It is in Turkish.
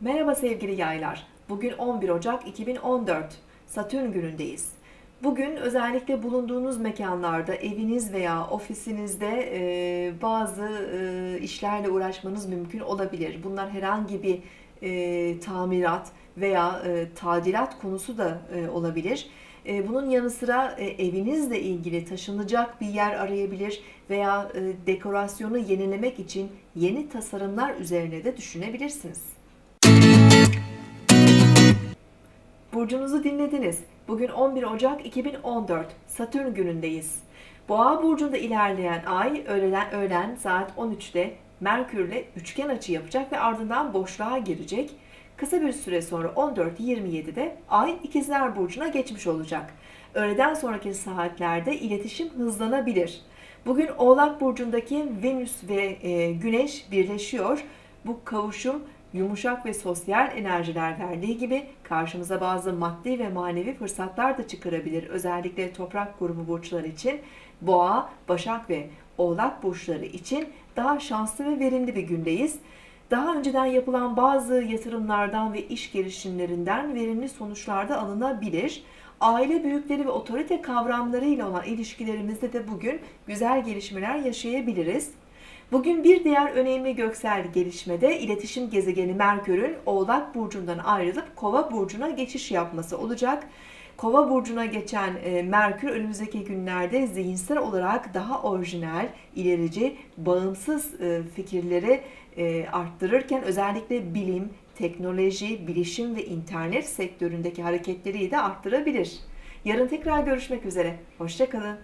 Merhaba sevgili yaylar. Bugün 11 Ocak 2014. Satürn günündeyiz. Bugün özellikle bulunduğunuz mekanlarda, eviniz veya ofisinizde e, bazı e, işlerle uğraşmanız mümkün olabilir. Bunlar herhangi bir e, tamirat veya e, tadilat konusu da e, olabilir. E, Bunun yanı sıra e, evinizle ilgili taşınacak bir yer arayabilir veya e, dekorasyonu yenilemek için yeni tasarımlar üzerine de düşünebilirsiniz. Burcunuzu dinlediniz. Bugün 11 Ocak 2014 Satürn günündeyiz. Boğa burcunda ilerleyen ay öğlen, öğlen saat 13'te Merkürle üçgen açı yapacak ve ardından boşluğa girecek. Kısa bir süre sonra 14.27'de ay ikizler burcuna geçmiş olacak. Öğleden sonraki saatlerde iletişim hızlanabilir. Bugün Oğlak burcundaki Venüs ve e, Güneş birleşiyor. Bu kavuşum yumuşak ve sosyal enerjiler verdiği gibi karşımıza bazı maddi ve manevi fırsatlar da çıkarabilir. Özellikle toprak grubu burçları için Boğa, Başak ve Oğlak burçları için daha şanslı ve verimli bir gündeyiz. Daha önceden yapılan bazı yatırımlardan ve iş girişimlerinden verimli sonuçlar da alınabilir. Aile büyükleri ve otorite kavramlarıyla olan ilişkilerimizde de bugün güzel gelişmeler yaşayabiliriz. Bugün bir diğer önemli göksel gelişmede iletişim gezegeni Merkür'ün Oğlak Burcu'ndan ayrılıp Kova Burcu'na geçiş yapması olacak. Kova burcuna geçen e, Merkür önümüzdeki günlerde zihinsel olarak daha orijinal, ilerici, bağımsız e, fikirleri e, arttırırken özellikle bilim, teknoloji, bilişim ve internet sektöründeki hareketleri de arttırabilir. Yarın tekrar görüşmek üzere. Hoşçakalın.